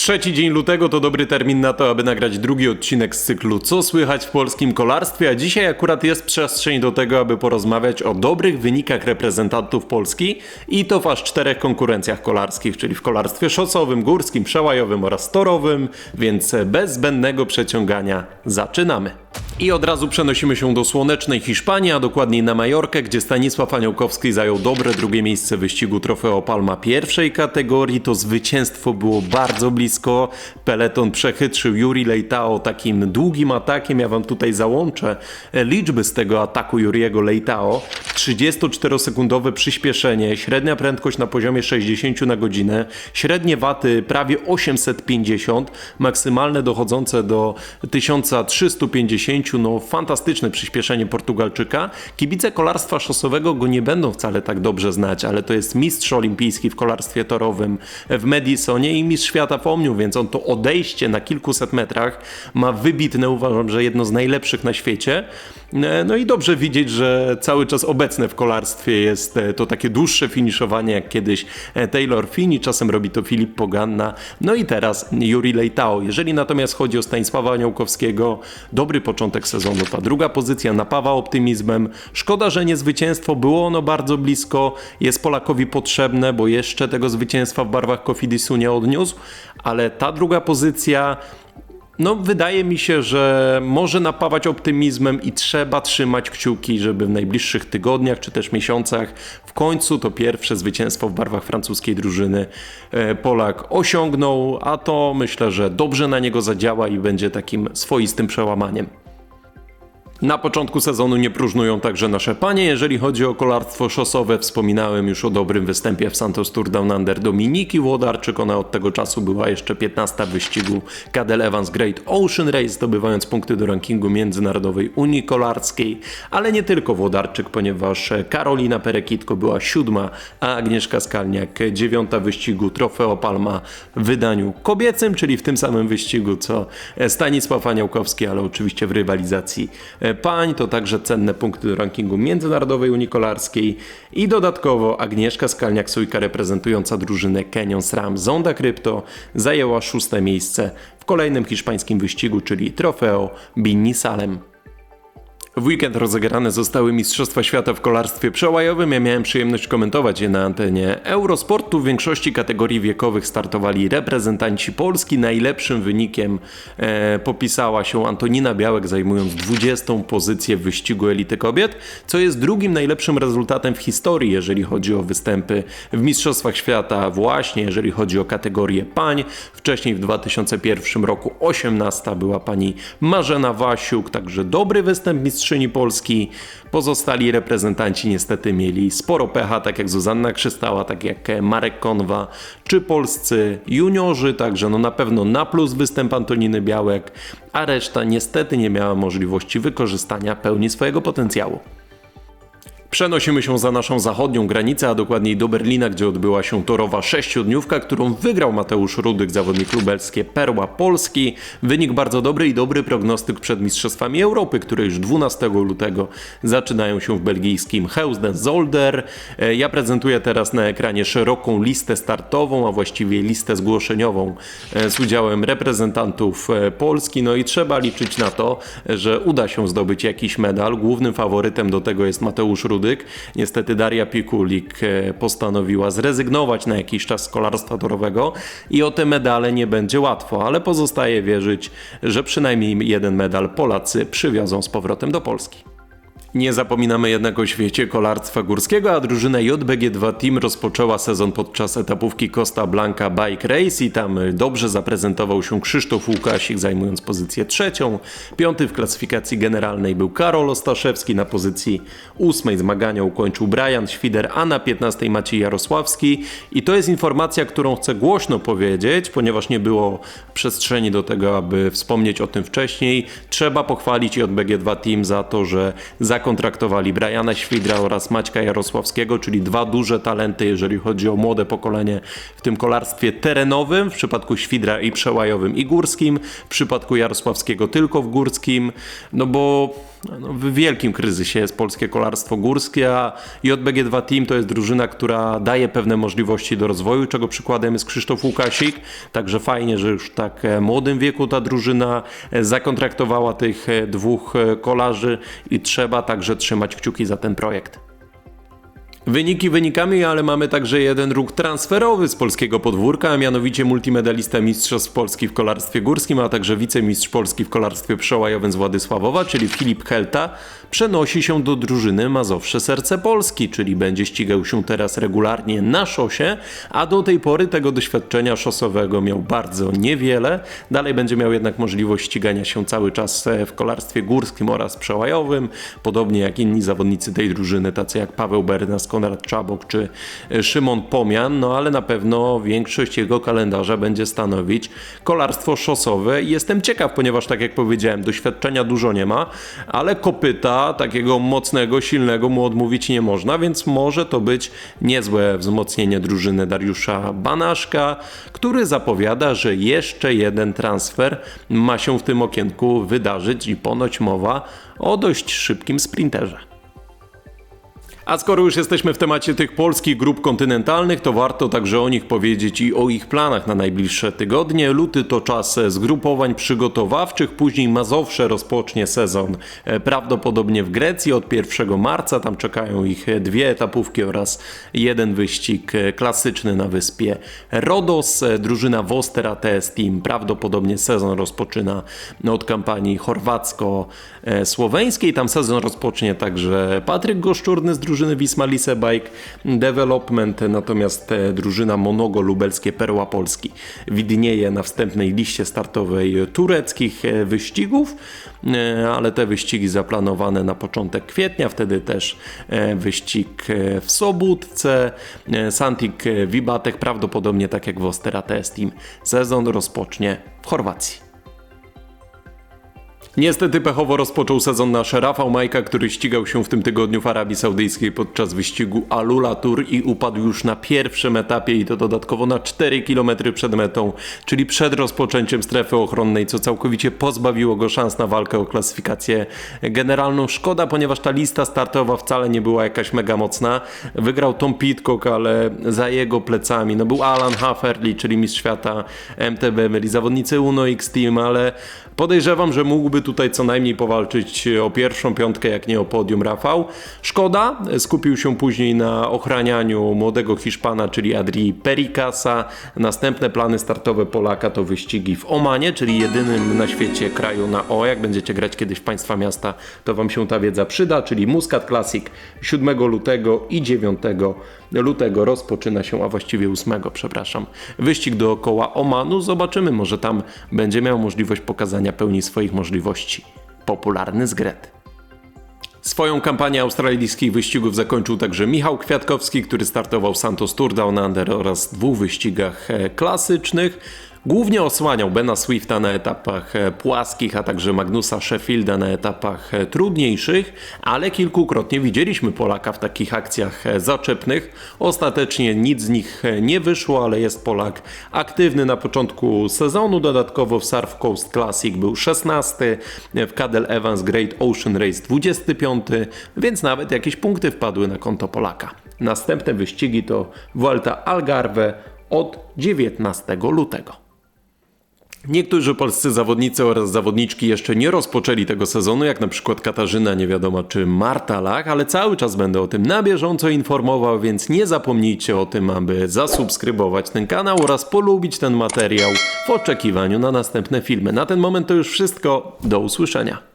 Trzeci dzień lutego to dobry termin na to, aby nagrać drugi odcinek z cyklu Co słychać w polskim kolarstwie, a dzisiaj akurat jest przestrzeń do tego, aby porozmawiać o dobrych wynikach reprezentantów Polski i to w aż czterech konkurencjach kolarskich, czyli w kolarstwie szosowym, górskim, przełajowym oraz torowym, więc bez zbędnego przeciągania zaczynamy. I od razu przenosimy się do słonecznej Hiszpanii, a dokładniej na Majorkę, gdzie Stanisław Aniołkowski zajął dobre drugie miejsce wyścigu Trofeo Palma pierwszej kategorii. To zwycięstwo było bardzo blisko. Peleton przechytrzył Yuri Leitao takim długim atakiem. Ja wam tutaj załączę liczby z tego ataku Juriego Leitao. 34-sekundowe przyspieszenie, średnia prędkość na poziomie 60 na godzinę, średnie waty prawie 850, maksymalne dochodzące do 1350 no fantastyczne przyspieszenie Portugalczyka. Kibice kolarstwa szosowego go nie będą wcale tak dobrze znać, ale to jest mistrz olimpijski w kolarstwie torowym w Madisonie i mistrz świata w Omniu, więc on to odejście na kilkuset metrach ma wybitne, uważam, że jedno z najlepszych na świecie. E, no i dobrze widzieć, że cały czas obecne w kolarstwie jest e, to takie dłuższe finiszowanie jak kiedyś e, Taylor Fini, czasem robi to Filip Poganna, no i teraz Juri Leitao. Jeżeli natomiast chodzi o Stanisława Aniołkowskiego, dobry początek sezonu, ta druga pozycja napawa optymizmem. Szkoda, że nie zwycięstwo, było ono bardzo blisko, jest Polakowi potrzebne, bo jeszcze tego zwycięstwa w barwach Kofidisu nie odniósł, ale ta druga pozycja no, wydaje mi się, że może napawać optymizmem i trzeba trzymać kciuki, żeby w najbliższych tygodniach czy też miesiącach w końcu to pierwsze zwycięstwo w barwach francuskiej drużyny e, Polak osiągnął, a to myślę, że dobrze na niego zadziała i będzie takim swoistym przełamaniem. Na początku sezonu nie próżnują także nasze panie. Jeżeli chodzi o kolarstwo szosowe, wspominałem już o dobrym występie w Santos Tour Down Under Dominiki Włodarczyk. Ona od tego czasu była jeszcze 15 w wyścigu Cadel Evans Great Ocean Race, zdobywając punkty do rankingu Międzynarodowej Unii Kolarskiej. Ale nie tylko Włodarczyk, ponieważ Karolina Perekitko była siódma, a Agnieszka Skalniak dziewiąta wyścigu Trofeo Palma w wydaniu kobiecym, czyli w tym samym wyścigu co Stanisław Aniałkowski, ale oczywiście w rywalizacji pań, to także cenne punkty do rankingu Międzynarodowej Unii Kolarskiej i dodatkowo Agnieszka Skalniak-Sujka reprezentująca drużynę Canyon SRAM Zonda Crypto zajęła szóste miejsce w kolejnym hiszpańskim wyścigu, czyli Trofeo Binni Salem. W weekend rozegrane zostały Mistrzostwa Świata w kolarstwie przełajowym. Ja miałem przyjemność komentować je na antenie Eurosportu. W większości kategorii wiekowych startowali reprezentanci Polski. Najlepszym wynikiem e, popisała się Antonina Białek, zajmując 20. pozycję w wyścigu elity kobiet, co jest drugim najlepszym rezultatem w historii, jeżeli chodzi o występy w Mistrzostwach Świata, właśnie jeżeli chodzi o kategorię pań. Wcześniej w 2001 roku 18 była pani Marzena Wasiuk, także dobry występ mistrz mistrzyni Polski. Pozostali reprezentanci niestety mieli sporo pecha, tak jak Zuzanna Krzystała, tak jak Marek Konwa, czy polscy juniorzy, także no na pewno na plus występ Antoniny Białek, a reszta niestety nie miała możliwości wykorzystania pełni swojego potencjału. Przenosimy się za naszą zachodnią granicę, a dokładniej do Berlina, gdzie odbyła się torowa sześciodniówka, którą wygrał Mateusz Rudyk, zawodnik lubelskie Perła Polski. Wynik bardzo dobry i dobry prognostyk przed Mistrzostwami Europy, które już 12 lutego zaczynają się w belgijskim Heusden-Zolder. E, ja prezentuję teraz na ekranie szeroką listę startową, a właściwie listę zgłoszeniową e, z udziałem reprezentantów e, Polski. No i trzeba liczyć na to, że uda się zdobyć jakiś medal. Głównym faworytem do tego jest Mateusz Rudyk Niestety Daria Pikulik e, postanowiła zrezygnować na jakiś czas z kolarstwa torowego i o te medale nie będzie łatwo, ale pozostaje wierzyć, że przynajmniej jeden medal Polacy przywiozą z powrotem do Polski. Nie zapominamy jednak o świecie kolarstwa górskiego, a drużyna JBG2 Team rozpoczęła sezon podczas etapówki Costa Blanca Bike Race i tam dobrze zaprezentował się Krzysztof Łukasik zajmując pozycję trzecią. Piąty w klasyfikacji generalnej był Karol Ostaszewski, na pozycji ósmej zmagania ukończył Brian Świder, a na 15 Maciej Jarosławski. I to jest informacja, którą chcę głośno powiedzieć, ponieważ nie było przestrzeni do tego, aby wspomnieć o tym wcześniej. Trzeba pochwalić JBG2 Team za to, że za zakontraktowali Briana Świdra oraz Maćka Jarosławskiego, czyli dwa duże talenty, jeżeli chodzi o młode pokolenie w tym kolarstwie terenowym, w przypadku Świdra i przełajowym i górskim, w przypadku Jarosławskiego tylko w górskim, no bo no, w wielkim kryzysie jest polskie kolarstwo górskie, a JBG2 Team to jest drużyna, która daje pewne możliwości do rozwoju, czego przykładem jest Krzysztof Łukasik, także fajnie, że już w tak e, młodym wieku ta drużyna e, zakontraktowała tych e, dwóch kolarzy i trzeba także trzymać kciuki za ten projekt. Wyniki wynikami, ale mamy także jeden ruch transferowy z polskiego podwórka, a mianowicie multimedalista Mistrzostw Polski w kolarstwie górskim, a także wicemistrz Polski w kolarstwie przełajowym z Władysławowa, czyli Filip Helta, przenosi się do drużyny Mazowsze Serce Polski, czyli będzie ścigał się teraz regularnie na szosie, a do tej pory tego doświadczenia szosowego miał bardzo niewiele. Dalej będzie miał jednak możliwość ścigania się cały czas e, w kolarstwie górskim oraz przełajowym, podobnie jak inni zawodnicy tej drużyny, tacy jak Paweł Bernas, Konrad Czabok czy e, Szymon Pomian, no ale na pewno większość jego kalendarza będzie stanowić kolarstwo szosowe i jestem ciekaw, ponieważ tak jak powiedziałem, doświadczenia dużo nie ma, ale kopyta takiego mocnego, silnego mu odmówić nie można, więc może to być niezłe wzmocnienie drużyny Dariusza Banaszka, który zapowiada, że jeszcze jeden transfer ma się w tym okienku wydarzyć i ponoć mowa o dość szybkim sprinterze. A skoro już jesteśmy w temacie tych polskich grup kontynentalnych, to warto także o nich powiedzieć i o ich planach na najbliższe tygodnie. Luty to czas zgrupowań przygotowawczych, później Mazowsze rozpocznie sezon e, prawdopodobnie w Grecji od 1 marca. Tam czekają ich dwie etapówki oraz jeden wyścig e, klasyczny na wyspie Rodos. E, Drużyna Woster ATS Team prawdopodobnie sezon rozpoczyna od kampanii chorwacko-słoweńskiej. Tam sezon rozpocznie także Patryk Goszczurny z drużyny Wisma Lise Bike Development, natomiast e, drużyna Monogo Lubelskie Perła Polski widnieje na wstępnej liście startowej tureckich e, wyścigów, e, ale te wyścigi zaplanowane na początek kwietnia, wtedy też wyścig w Sobótce, Santik Wibatek, prawdopodobnie tak jak w Ostera Test Team, sezon rozpocznie w Chorwacji. Niestety pechowo rozpoczął sezon nasz Rafał Majka, który ścigał się w tym tygodniu w Arabii Saudyjskiej podczas wyścigu Alula Tour i upadł już na pierwszym etapie i to dodatkowo na 4 km przed metą, czyli przed rozpoczęciem strefy ochronnej, co całkowicie pozbawiło go szans na walkę o klasyfikację generalną. Szkoda, ponieważ ta lista startowa wcale nie była jakaś mega mocna. Wygrał Tom Pitcock, ale za jego plecami no był Alan Haferli, czyli mistrz świata MTB, byli zawodnicy Uno X Team, ale podejrzewam, że mógłby tutaj co najmniej powalczyć o pierwszą piątkę, jak nie o podium Rafał. Szkoda, skupił się później na ochranianiu młodego Hiszpana, czyli Adri Pericasa. Następne plany startowe Polaka to wyścigi w Omanie, czyli jedynym na świecie kraju na O. Jak będziecie grać kiedyś w państwa miasta, to wam się ta wiedza przyda, czyli Muscat Classic 7 lutego i 9 lutego rozpoczyna się, a właściwie 8, przepraszam, wyścig dookoła Omanu. Zobaczymy, może tam będzie miał możliwość pokazania pełni swoich możliwości popularny zgret. Swoją kampanię australijskich wyścigów zakończył także Michał Kwiatkowski, który startował w Santos Tour Down Under oraz dwóch wyścigach e, klasycznych. Głównie osłaniał Bena Swifta na etapach e, płaskich, a także Magnusa Sheffielda na etapach e, trudniejszych, ale kilkukrotnie widzieliśmy Polaka w takich akcjach e, zaczepnych. Ostatecznie nic z nich nie wyszło, ale jest Polak aktywny na początku sezonu. Dodatkowo w Surf Coast Classic był 16, w Cadel Evans Great Ocean Race 25, więc nawet jakieś punkty wpadły na konto Polaka. Następne wyścigi to Vuelta Algarve od 19 lutego. Niektórzy polscy zawodnicy oraz zawodniczki jeszcze nie rozpoczęli tego sezonu, jak na przykład Katarzyna, nie wiadomo czy Marta Lach, ale cały czas będę o tym na bieżąco informował, więc nie zapomnijcie o tym, aby zasubskrybować ten kanał oraz polubić ten materiał w oczekiwaniu na następne filmy. Na ten moment to już wszystko. Do usłyszenia.